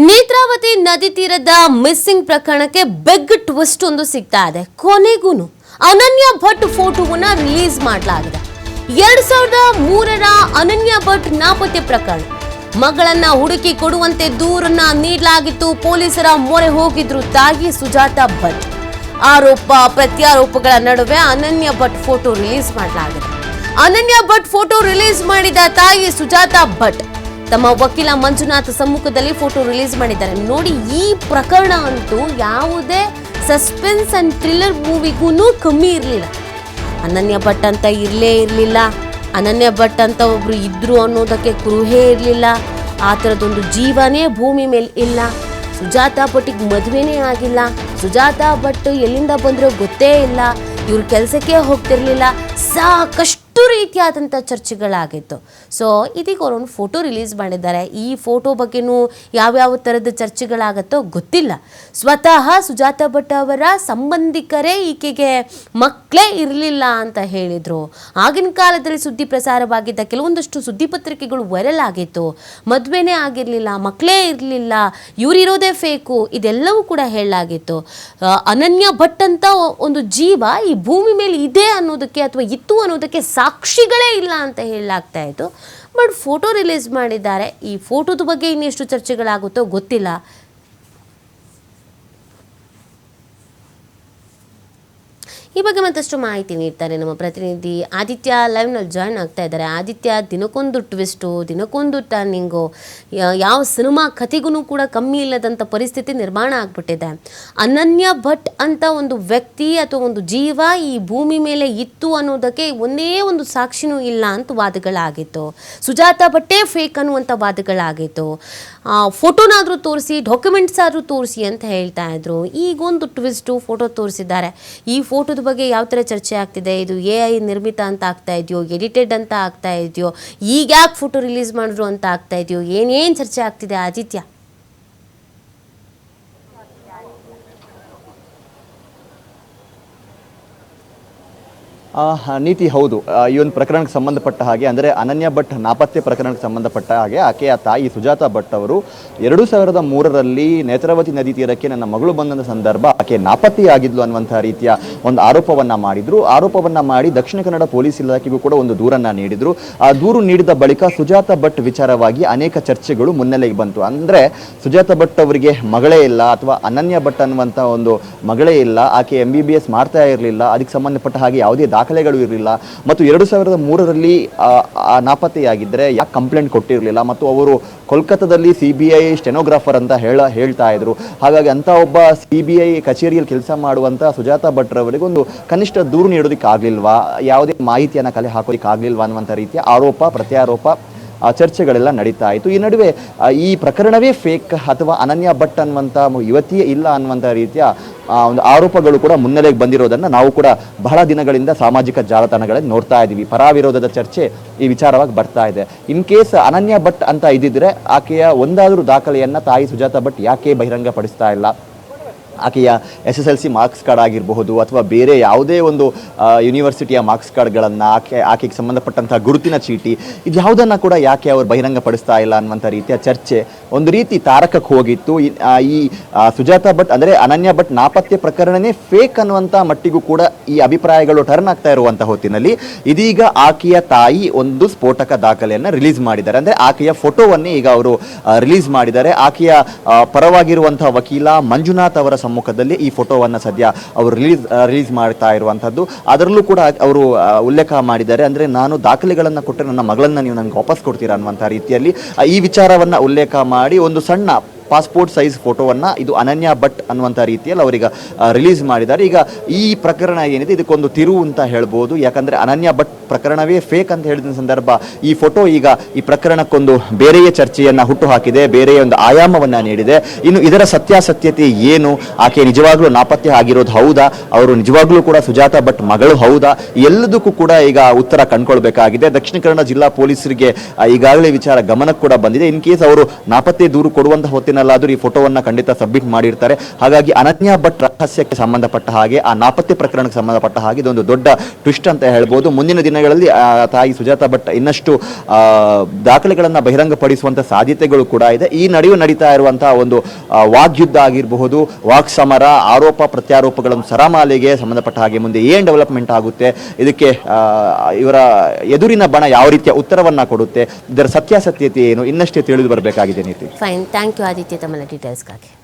ನೇತ್ರಾವತಿ ನದಿ ತೀರದ ಮಿಸ್ಸಿಂಗ್ ಪ್ರಕರಣಕ್ಕೆ ಬೆಗ್ ಟ್ವಿಸ್ಟ್ ಒಂದು ಸಿಗ್ತಾ ಇದೆ. ಕೊನೆಗೂ ಅನನ್ಯ ಭಟ್ ಫೋಟೋವನ್ನ ರಿಲೀಸ್ ಮಾಡಲಾಗಿದೆ. ಎರಡ್ ಸಾವಿರದ ಮೂರರ ಅನನ್ಯ ಭಟ್ ನಾಪತ್ತೆ ಪ್ರಕರಣ. ಮಗಳನ್ನ ಹುಡುಕಿ ಕೊಡುವಂತೆ ದೂರನ್ನ ನೀಡಲಾಗಿತ್ತು. ಪೊಲೀಸರ ಮೊರೆ ಹೋಗಿದ್ರು ತಾಯಿ ಸುಜಾತಾ ಭಟ್. ಆರೋಪ, ಪ್ರತ್ಯಾರೋಪಗಳ ನಡುವೆ ಅನನ್ಯ ಭಟ್ ಫೋಟೋ ರಿಲೀಸ್ ಮಾಡಲಾಗಿದೆ. ಅನನ್ಯ ಭಟ್ ಫೋಟೋ ರಿಲೀಸ್ ಮಾಡಿದ ತಾಯಿ ಸುಜಾತಾ ಭಟ್ ತಮ್ಮ ವಕೀಲ ಮಂಜುನಾಥ್ ಸಮ್ಮುಖದಲ್ಲಿ ಫೋಟೋ ರಿಲೀಸ್ ಮಾಡಿದ್ದಾರೆ. ನೋಡಿ, ಈ ಪ್ರಕರಣ ಅಂತೂ ಯಾವುದೇ ಸಸ್ಪೆನ್ಸ್ ಅಂಡ್ ಥ್ರಿಲ್ಲರ್ ಮೂವಿಗೂ ಕಮ್ಮಿ ಇರಲಿಲ್ಲ. ಅನನ್ಯ ಭಟ್ ಅಂತ ಇರಲೇ ಇರಲಿಲ್ಲ. ಅನನ್ಯ ಭಟ್ ಅಂತ ಒಬ್ರು ಇದ್ರು ಅನ್ನೋದಕ್ಕೆ ಕುರುಹೇ ಇರಲಿಲ್ಲ. ಆ ಥರದೊಂದು ಜೀವನೇ ಭೂಮಿ ಮೇಲೆ ಇಲ್ಲ. ಸುಜಾತ ಭಟ್ಟಿಗೆ ಮದುವೆನೇ ಆಗಿಲ್ಲ. ಸುಜಾತ ಭಟ್ ಎಲ್ಲಿಂದ ಬಂದರೂ ಗೊತ್ತೇ ಇಲ್ಲ. ಇವ್ರ ಕೆಲಸಕ್ಕೆ ಹೋಗ್ತಿರ್ಲಿಲ್ಲ. ಸಾಕಷ್ಟು ರೀತಿಯಾದಂಥ ಚರ್ಚೆಗಳಾಗಿತ್ತು. ಸೊ ಇದೀಗ ಅವರೊಂದು ಫೋಟೋ ರಿಲೀಸ್ ಮಾಡಿದ್ದಾರೆ. ಈ ಫೋಟೋ ಬಗ್ಗೆನೂ ಯಾವ್ಯಾವ ಥರದ ಚರ್ಚೆಗಳಾಗತ್ತೋ ಗೊತ್ತಿಲ್ಲ. ಸ್ವತಃ ಸುಜಾತ ಭಟ್ ಅವರ ಸಂಬಂಧಿಕರೇ ಈಕೆಗೆ ಮಕ್ಕಳೇ ಇರಲಿಲ್ಲ ಅಂತ ಹೇಳಿದರು. ಆಗಿನ ಕಾಲದಲ್ಲಿ ಸುದ್ದಿ ಪ್ರಸಾರವಾಗಿದ್ದ ಕೆಲವೊಂದಷ್ಟು ಸುದ್ದಿ ಪತ್ರಿಕೆಗಳು ವೈರಲ್ ಆಗಿತ್ತು. ಮದುವೆನೇ ಆಗಿರಲಿಲ್ಲ, ಮಕ್ಕಳೇ ಇರಲಿಲ್ಲ, ಇವರಿರೋದೇ ಫೇಕು ಇದೆಲ್ಲವೂ ಕೂಡ ಹೇಳಲಾಗಿತ್ತು. ಅನನ್ಯ ಭಟ್ ಅಂತ ಒಂದು ಜೀವ ಈ ಭೂಮಿ ಮೇಲೆ ಇದೆ ಅನ್ನೋದಕ್ಕೆ ಅಥವಾ ಇತ್ತು ಅನ್ನೋದಕ್ಕೆ ಸಾಕ್ಷಿಗಳೇ ಇಲ್ಲ ಅಂತ ಹೇಳಲಾಗ್ತಾ ಇತ್ತು. ಬಟ್ ಫೋಟೋ ರಿಲೀಸ್ ಮಾಡಿದ್ದಾರೆ. ಈ ಫೋಟೋದ ಬಗ್ಗೆ ಇನ್ನೆಷ್ಟು ಚರ್ಚೆಗಳಾಗುತ್ತೋ ಗೊತ್ತಿಲ್ಲ. ಈ ಬಗ್ಗೆ ಮತ್ತಷ್ಟು ಮಾಹಿತಿ ನೀಡ್ತಾರೆ ನಮ್ಮ ಪ್ರತಿನಿಧಿ ಆದಿತ್ಯ ಲೈವ್ನಲ್ಲಿ ಜಾಯ್ನ್ ಆಗ್ತಾ ಇದ್ದಾರೆ. ಆದಿತ್ಯ, ದಿನಕ್ಕೊಂದು ಟ್ವಿಸ್ಟು ದಿನಕ್ಕೊಂದು ಟರ್ನಿಂಗು ಯಾವ ಸಿನಿಮಾ ಕಥೆಗೂ ಕೂಡ ಕಮ್ಮಿ ಇಲ್ಲದಂಥ ಪರಿಸ್ಥಿತಿ ನಿರ್ಮಾಣ ಆಗ್ಬಿಟ್ಟಿದೆ. ಅನನ್ಯ ಭಟ್ ಅಂತ ಒಂದು ವ್ಯಕ್ತಿ ಅಥವಾ ಒಂದು ಜೀವ ಈ ಭೂಮಿ ಮೇಲೆ ಇತ್ತು ಅನ್ನೋದಕ್ಕೆ ಒಂದೇ ಒಂದು ಸಾಕ್ಷಿನೂ ಇಲ್ಲ ಅಂತ ವಾದಗಳಾಗಿತ್ತು. ಸುಜಾತ ಭಟ್ಟೇ ಫೇಕ್ ಅನ್ನುವಂಥ ವಾದಗಳಾಗಿತ್ತು. ಫೋಟೋನಾದರೂ ತೋರಿಸಿ ಡಾಕ್ಯುಮೆಂಟ್ಸ್ ಆದರೂ ತೋರಿಸಿ ಅಂತ ಹೇಳ್ತಾ ಇದ್ರು. ಈಗೊಂದು ಟ್ವಿಸ್ಟು ಫೋಟೋ ತೋರಿಸಿದ್ದಾರೆ. ಈ ಫೋಟೋದ ಬಗ್ಗೆ ಯಾವ ಥರ ಚರ್ಚೆ ಆಗ್ತಿದೆ? ಇದು ಎ ಐ ನಿರ್ಮಿತ ಅಂತ ಆಗ್ತಾ ಇದೆಯೋ, ಎಡಿಟೆಡ್ ಅಂತ ಆಗ್ತಾ ಇದೆಯೋ, ಈಗ ಯಾಕೆ ಫೋಟೋ ರಿಲೀಸ್ ಮಾಡಿದ್ರು ಅಂತ ಆಗ್ತಾ ಇದೆಯೋ, ಏನೇನು ಚರ್ಚೆ ಆಗ್ತಿದೆ ಆದಿತ್ಯ? ನೀತಿ ಹೌದು. ಈ ಒಂದು ಪ್ರಕರಣಕ್ಕೆ ಸಂಬಂಧಪಟ್ಟ ಹಾಗೆ, ಅಂದರೆ ಅನನ್ಯ ಭಟ್ ನಾಪತ್ತೆ ಪ್ರಕರಣಕ್ಕೆ ಸಂಬಂಧಪಟ್ಟ ಹಾಗೆ, ಆಕೆಯ ತಾಯಿ ಸುಜಾತ ಭಟ್ ಅವರು ಎರಡು ಸಾವಿರದ ಮೂರರಲ್ಲಿ ನೇತ್ರಾವತಿ ನದಿ ತೀರಕ್ಕೆ ನನ್ನ ಮಗಳು ಬಂದಂಥ ಸಂದರ್ಭ ಆಕೆ ನಾಪತ್ತೆಯಾಗಿದ್ಲು ಅನ್ನುವಂಥ ರೀತಿಯ ಒಂದು ಆರೋಪವನ್ನು ಮಾಡಿದರು. ಆರೋಪವನ್ನು ಮಾಡಿ ದಕ್ಷಿಣ ಕನ್ನಡ ಪೊಲೀಸ್ ಇಲಾಖೆಗೂ ಕೂಡ ಒಂದು ದೂರನ್ನು ನೀಡಿದರು. ಆ ದೂರು ನೀಡಿದ ಬಳಿಕ ಸುಜಾತ ಭಟ್ ವಿಚಾರವಾಗಿ ಅನೇಕ ಚರ್ಚೆಗಳು ಮುನ್ನೆಲೆಗೆ ಬಂತು. ಅಂದರೆ ಸುಜಾತ ಭಟ್ ಅವರಿಗೆ ಮಗಳೇ ಇಲ್ಲ ಅಥವಾ ಅನನ್ಯ ಭಟ್ ಅನ್ನುವಂಥ ಒಂದು ಮಗಳೇ ಇಲ್ಲ, ಆಕೆ ಎಂ ಬಿ ಬಿ ಎಸ್ ಮಾಡ್ತಾ ಇರಲಿಲ್ಲ, ಅದಕ್ಕೆ ಸಂಬಂಧಪಟ್ಟ ಹಾಗೆ ಯಾವುದೇ ದಾಖಲೆಗಳು ಇರಲಿಲ್ಲ. ಮತ್ತು ಎರಡು ಸಾವಿರದ ಮೂರರಲ್ಲಿ ನಾಪತ್ತೆಯಾಗಿದ್ದರೆ ಯಾಕೆ ಕಂಪ್ಲೇಂಟ್ ಕೊಟ್ಟಿರಲಿಲ್ಲ? ಮತ್ತು ಅವರು ಕೋಲ್ಕತ್ತಾದಲ್ಲಿ ಸಿ ಬಿ ಐ ಸ್ಟೆನೋಗ್ರಾಫರ್ ಅಂತ ಹೇಳ, ಹೇಳ್ತಾ ಇದ್ರು. ಹಾಗಾಗಿ ಅಂತ ಒಬ್ಬ ಸಿ ಬಿ ಐ ಕಚೇರಿಯಲ್ಲಿ ಕೆಲಸ ಮಾಡುವಂಥ ಸುಜಾತ ಭಟ್ ಒಂದು ಕನಿಷ್ಠ ದೂರು ನೀಡೋದಕ್ಕಾಗಲಿಲ್ವಾ? ಯಾವುದೇ ಮಾಹಿತಿಯನ್ನು ಕಲೆ ಹಾಕೋದಕ್ಕಾಗಲಿಲ್ವಾ ಅನ್ನುವಂಥ ರೀತಿಯ ಆರೋಪ, ಪ್ರತ್ಯಾರೋಪ ಚರ್ಚೆಗಳೆಲ್ಲ ನಡೀತಾ ಇತ್ತು. ಈ ನಡುವೆ ಈ ಪ್ರಕರಣವೇ ಫೇಕ್ ಅಥವಾ ಅನನ್ಯ ಭಟ್ ಅನ್ನುವಂಥ ಯುವತಿಯೇ ಇಲ್ಲ ಅನ್ನುವಂಥ ರೀತಿಯ ಒಂದು ಆರೋಪಗಳು ಕೂಡ ಮುನ್ನೆಲೆಗೆ ಬಂದಿರೋದನ್ನು ನಾವು ಕೂಡ ಬಹಳ ದಿನಗಳಿಂದ ಸಾಮಾಜಿಕ ಜಾಲತಾಣಗಳಲ್ಲಿ ನೋಡ್ತಾ ಇದ್ದೀವಿ. ಪರಾವಿರೋಧದ ಚರ್ಚೆ ಈ ವಿಚಾರವಾಗಿ ಬರ್ತಾ ಇದೆ. ಇನ್ ಕೇಸ್ ಅನನ್ಯ ಭಟ್ ಅಂತ ಇದ್ದಿದ್ರೆ ಆಕೆಯ ಒಂದಾದರೂ ದಾಖಲೆಯನ್ನು ತಾಯಿ ಸುಜಾತ ಭಟ್ ಯಾಕೆ ಬಹಿರಂಗಪಡಿಸ್ತಾ ಇಲ್ಲ? ಆಕೆಯ S S L C marks card ಆಗಿರಬಹುದು ಅಥವಾ ಬೇರೆ ಯಾವುದೇ ಒಂದು ಯೂನಿವರ್ಸಿಟಿಯ ಮಾರ್ಕ್ಸ್ ಕಾರ್ಡ್ಗಳನ್ನು ಆಕೆ, ಆಕೆಗೆ ಸಂಬಂಧಪಟ್ಟಂತಹ ಗುರುತಿನ ಚೀಟಿ, ಇದು ಯಾವುದನ್ನು ಕೂಡ ಯಾಕೆ ಅವರು ಬಹಿರಂಗಪಡಿಸ್ತಾ ಇಲ್ಲ ಅನ್ನುವಂಥ ರೀತಿಯ ಚರ್ಚೆ ಒಂದು ರೀತಿ ತಾರಕಕ್ಕೆ ಹೋಗಿತ್ತು. ಈ- ಸುಜಾತ ಭಟ್ ಅಂದರೆ ಅನನ್ಯ ಭಟ್ ನಾಪತ್ತೆ ಪ್ರಕರಣನೇ ಫೇಕ್ ಅನ್ನುವಂಥ ಮಟ್ಟಿಗೂ ಕೂಡ ಈ ಅಭಿಪ್ರಾಯಗಳು ಟರ್ನ್ ಆಗ್ತಾ ಇರುವಂಥ ಹೊತ್ತಿನಲ್ಲಿ. ಇದೀಗ ಆಕೆಯ ತಾಯಿ ಒಂದು ಸ್ಫೋಟಕ ದಾಖಲೆಯನ್ನು ರಿಲೀಸ್ ಮಾಡಿದ್ದಾರೆ. ಅಂದರೆ ಆಕೆಯ ಫೋಟೋವನ್ನೇ ಈಗ ಅವರು ರಿಲೀಸ್ ಮಾಡಿದ್ದಾರೆ. ಆಕೆಯ ಪರವಾಗಿರುವಂಥ ವಕೀಲ ಮಂಜುನಾಥ್ ಅವರ ಸಮ್ಮುಖದಲ್ಲಿ ಈ ಫೋಟೋವನ್ನು ಸದ್ಯ ಅವರು ರಿಲೀಸ್ ರಿಲೀಸ್ ಮಾಡ್ತಾ ಇರುವಂಥದ್ದು ಅದರಲ್ಲೂ ಕೂಡ ಅವರು ಉಲ್ಲೇಖ ಮಾಡಿದ್ದಾರೆ. ಅಂದರೆ ನಾನು ದಾಖಲೆಗಳನ್ನು ಕೊಟ್ಟರೆ ನನ್ನ ಮಗಳನ್ನು ನೀವು ನನಗೆ ವಾಪಸ್ ಕೊಡ್ತೀರಾ ಅನ್ನುವಂಥ ರೀತಿಯಲ್ಲಿ ಈ ವಿಚಾರವನ್ನು ಉಲ್ಲೇಖ ಮಾಡಿ ಒಂದು ಸಣ್ಣ ಪಾಸ್ಪೋರ್ಟ್ ಸೈಜ್ ಫೋಟೋವನ್ನು ಇದು ಅನನ್ಯ ಭಟ್ ಅನ್ನುವಂಥ ರೀತಿಯಲ್ಲಿ ಅವರೀಗ ರಿಲೀಸ್ ಮಾಡಿದ್ದಾರೆ. ಈಗ ಈ ಪ್ರಕರಣ ಏನಿದೆ, ಇದಕ್ಕೊಂದು ತಿರುವು ಅಂತ ಹೇಳ್ಬೋದು. ಯಾಕಂದರೆ ಅನನ್ಯ ಭಟ್ ಪ್ರಕರಣವೇ ಫೇಕ್ ಅಂತ ಹೇಳಿದ ಸಂದರ್ಭ ಈ ಫೋಟೋ ಈಗ ಈ ಪ್ರಕರಣಕ್ಕೊಂದು ಬೇರೆಯೇ ಚರ್ಚೆಯನ್ನು ಹುಟ್ಟು ಹಾಕಿದೆ ಬೇರೆಯ ಒಂದು ಆಯಾಮವನ್ನು ನೀಡಿದೆ. ಇನ್ನು ಇದರ ಸತ್ಯಾಸತ್ಯತೆ ಏನು? ಆಕೆ ನಿಜವಾಗ್ಲೂ ನಾಪತ್ತೆ ಆಗಿರೋದು ಹೌದಾ? ಅವರು ನಿಜವಾಗ್ಲೂ ಕೂಡ ಸುಜಾತ ಭಟ್ ಮಗಳು ಹೌದಾ? ಎಲ್ಲದಕ್ಕೂ ಕೂಡ ಈಗ ಉತ್ತರ ಕಂಡುಕೊಳ್ಬೇಕಾಗಿದೆ. ದಕ್ಷಿಣ ಕನ್ನಡ ಜಿಲ್ಲಾ ಪೊಲೀಸರಿಗೆ ಈಗಾಗಲೇ ವಿಚಾರ ಗಮನಕ್ಕೆ ಕೂಡ ಬಂದಿದೆ. ಇನ್ ಕೇಸ್ ಅವರು ನಾಪತ್ತೆ ದೂರು ಕೊಡುವಂತಹ ಹೊತ್ತಿನಲ್ಲಿ ಕೋರ್ಟಿನಲ್ಲಾದರೂ ಈ ಫೋಟೋವನ್ನು ಖಂಡಿತ ಸಬ್ಮಿಟ್ ಮಾಡಿರ್ತಾರೆ. ಹಾಗಾಗಿ ಅನನ್ಯ ಭಟ್ ರಹಸ್ಯಕ್ಕೆ ಸಂಬಂಧಪಟ್ಟ ಹಾಗೆ, ಆ ನಾಪತ್ತೆ ಪ್ರಕರಣಕ್ಕೆ ಸಂಬಂಧಪಟ್ಟ ಹಾಗೆ ಇದೊಂದು ದೊಡ್ಡ ಟ್ವಿಸ್ಟ್ ಅಂತ ಹೇಳ್ಬೋದು. ಮುಂದಿನ ದಿನಗಳಲ್ಲಿ ತಾಯಿ ಸುಜಾತ ಭಟ್ ಇನ್ನಷ್ಟು ದಾಖಲೆಗಳನ್ನು ಬಹಿರಂಗಪಡಿಸುವಂಥ ಸಾಧ್ಯತೆಗಳು ಕೂಡ ಇದೆ. ಈ ನಡುವೆ ನಡೀತಾ ಇರುವಂತಹ ಒಂದು ವಾಗ್ಯುದ್ಧ ಆಗಿರಬಹುದು, ವಾಕ್ ಸಮರ, ಆರೋಪ ಪ್ರತ್ಯಾರೋಪಗಳನ್ನು ಸರಮಾಲೆಗೆ ಸಂಬಂಧಪಟ್ಟ ಹಾಗೆ ಮುಂದೆ ಏನ್ ಡೆವಲಪ್ಮೆಂಟ್ ಆಗುತ್ತೆ, ಇದಕ್ಕೆ ಇವರ ಎದುರಿನ ಬಣ ಯಾವ ರೀತಿಯ ಉತ್ತರವನ್ನು ಕೊಡುತ್ತೆ, ಇದರ ಸತ್ಯಾಸತ್ಯತೆ ಏನು, ಇನ್ನಷ್ಟೇ ತಿಳಿದು ಬರಬೇಕಾಗಿದೆ ನೀತಿ. Fine thank you Aditya. ತಮ್ಮ ಡೀಟೇಲ್ಸ್ಗಾಗಿ